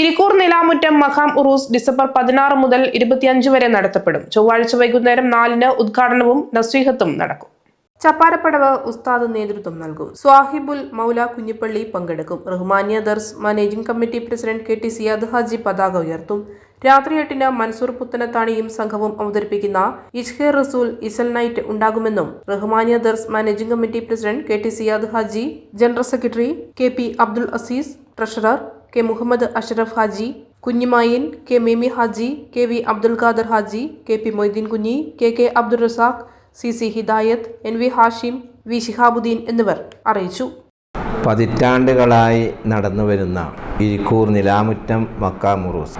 ഇരിക്കൂർ നിലാമുറ്റം മഖാം ഉറൂസ് December പതിനാറ് മുതൽ ഇരുപത്തിയഞ്ച് വരെ നടത്തപ്പെടും. ചൊവ്വാഴ്ച വൈകുന്നേരം നാലിന് ഉദ്ഘാടനവും നസ്വീഹത്തും നടക്കും. ചപ്പാരപ്പടവ് ഉസ്താദ് നേതൃത്വം നൽകും. സ്വാഹിബുൽ മൗല കുഞ്ഞിപ്പള്ളി പങ്കെടുക്കും. Rahmania Dars managing committee president K T Siyad Haji പതാക ഉയർത്തും. രാത്രി എട്ടിന് മൻസൂർ പുത്തനത്താണിയും സംഘവും അവതരിപ്പിക്കുന്ന ഇഷ്ഖെ റസൂൽ ഇസൽ നൈറ്റ് ഉണ്ടാകുമെന്നും Rahmania Dars managing committee president K T Siyad Haji general secretary K P Abdul Aziz treasurer K Muhammad Ashraf Haji Kunjimayin K Mimi Haji K V Abdul Khader Haji K P Moideen Kunhi K K Abdul Razak C C Hidayath N V Hashim V Shihabuddin എന്നിവർ അറിയിച്ചു. പതിറ്റാണ്ടുകളായി നടന്നുവരുന്ന ഇരിക്കൂർ നിലാമുറ്റം മക്കാമുറൂസ്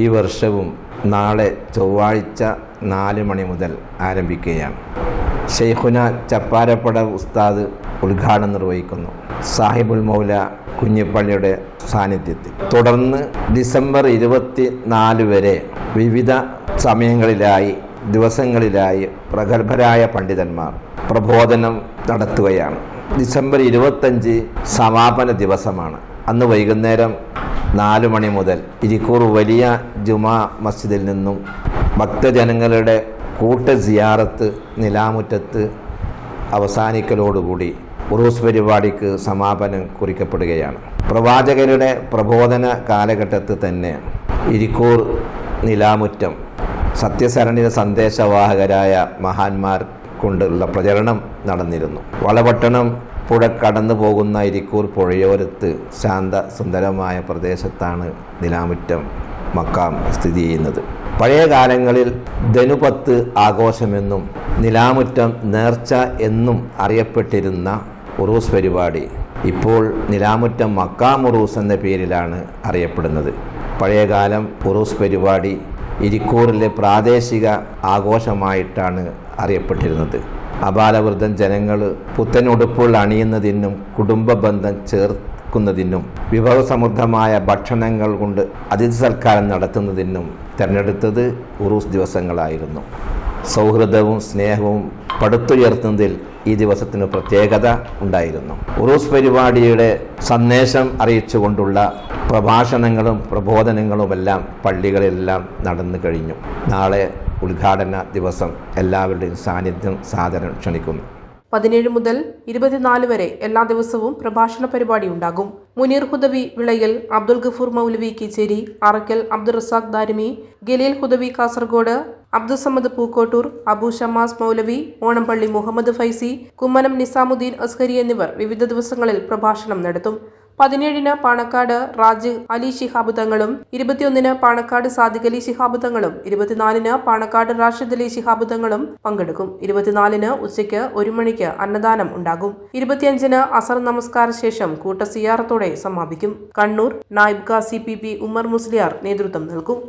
ഈ വർഷവും നാളെ ചൊവ്വാഴ്ച നാല് മണി മുതൽ ആരംഭിക്കുകയാണ്. ഷെയ്ഖുന ചപ്പാരപ്പട ഉസ്താദ് ഉദ്ഘാടനം നിർവഹിക്കുന്നു. സാഹിബുൽ മൗല കുഞ്ഞിപ്പള്ളിയുടെ സാന്നിധ്യത്തിൽ. തുടർന്ന് ഡിസംബർ ഇരുപത്തി നാല് വരെ വിവിധ സമയങ്ങളിലായി ദിവസങ്ങളിലായി പ്രഗത്ഭരായ പണ്ഡിതന്മാർ പ്രബോധനം നടത്തുകയാണ്. ഡിസംബർ ഇരുപത്തഞ്ച് സമാപന ദിവസമാണ്. അന്ന് വൈകുന്നേരം നാല് മണി മുതൽ ഇരിക്കൂർ വലിയ ജുമാ മസ്ജിദിൽ നിന്നും ഭക്തജനങ്ങളുടെ കൂട്ട സിയാറത്ത് നിലാമുറ്റത്ത് അവസാനിക്കലോടുകൂടി ഉറൂസ് പരിപാടിക്ക് സമാപനം കുറിക്കപ്പെടുകയാണ്. പ്രവാചകരുടെ പ്രബോധന കാലഘട്ടത്തിൽ തന്നെ ഇരിക്കൂർ നിലാമുറ്റം സത്യസരണിയുടെ സന്ദേശവാഹകരായ മഹാന്മാർ കൊണ്ടുള്ള പ്രചരണം നടന്നിരുന്നു. വളപട്ടണം പുഴ കടന്നു പോകുന്ന ഇരിക്കൂർ പുഴയോരത്ത് ശാന്ത സുന്ദരമായ പ്രദേശത്താണ് നിലാമുറ്റം മക്കാം സ്ഥിതി ചെയ്യുന്നത്. പഴയ കാലങ്ങളിൽ ധനുപത്ത് ആഘോഷമെന്നും നിലാമുറ്റം നേർച്ച എന്നും അറിയപ്പെട്ടിരുന്ന ഉറൂസ് പരിപാടി ഇപ്പോൾ നിലാമുറ്റം മക്കാം ഉറൂസ് എന്ന പേരിലാണ് അറിയപ്പെടുന്നത്. പഴയകാലം ഉറൂസ് പരിപാടി ഇരിക്കൂറിലെ പ്രാദേശിക ആഘോഷമായിട്ടാണ് അറിയപ്പെട്ടിരുന്നത്. അപാലവൃദ്ധം ജനങ്ങൾ പുത്തൻ ഉടുപ്പുകൾ അണിയുന്നതിനും കുടുംബ ബന്ധം ചേർക്കുന്നതിനും വിഭവസമൃദ്ധമായ ഭക്ഷണങ്ങൾ കൊണ്ട് അതിഥി സൽക്കാരം നടത്തുന്നതിനും തിരഞ്ഞെടുത്തത് ഉറൂസ് ദിവസങ്ങളായിരുന്നു. സൗഹൃദവും സ്നേഹവും പടുത്തുയർത്തുന്നതിൽ ഈ ദിവസത്തിന് പ്രത്യേകത ഉണ്ടായിരുന്നു. ഉറൂസ് പരിപാടിയുടെ സന്ദേശം അറിയിച്ചുകൊണ്ടുള്ള പ്രഭാഷണങ്ങളും പ്രബോധനങ്ങളുമെല്ലാം പള്ളികളിലെല്ലാം നടന്നു കഴിഞ്ഞു. നാളെ ഉദ്ഘാടന ദിവസം. എല്ലാവരുടെയും സാന്നിധ്യം സാധനം ക്ഷണിക്കുന്നു. പതിനേഴ് മുതൽ ഇരുപത്തിനാല് വരെ എല്ലാ ദിവസവും പ്രഭാഷണ പരിപാടി ഉണ്ടാകും. മുനീർ ഹുദവി വിളയിൽ അബ്ദുൽ ഗഫൂർ മൗലവി കിച്ചേരി അറക്കൽ അബ്ദുൾ റസാഖ് ദാരിമി ഗലീൽ ഹുദവി കാസർഗോഡ് അബ്ദുസമ്മദ് പൂക്കോട്ടൂർ അബു ഷമാസ് മൗലവി ഓണംപള്ളി മുഹമ്മദ് ഫൈസി കുമ്മനം നിസാമുദ്ദീൻ അസ്കരി എന്നിവർ വിവിധ ദിവസങ്ങളിൽ പ്രഭാഷണം നടത്തും. പതിനേഴിന് പാണക്കാട് റാജ് അലി ശിഹാബ് തങ്ങളും ഇരുപത്തിയൊന്നിന് പാണക്കാട് സാദിഖ് അലി ശിഹാബ് തങ്ങളും ഇരുപത്തിനാലിന് പാണക്കാട് റാഷിദ് അലി ശിഹാബ് തങ്ങളും പങ്കെടുക്കും. ഇരുപത്തിനാലിന് ഉച്ചയ്ക്ക് ഒരു മണിക്ക് അന്നദാനം ഉണ്ടാകും. ഇരുപത്തിയഞ്ചിന് അസർ നമസ്കാര ശേഷം കൂട്ട സിയാറത്തോടെ സമാപിക്കും. കണ്ണൂർ നായിബ് ഖാസി പി പി ഉമർ മുസ്ലിയാർ നേതൃത്വം നൽകും.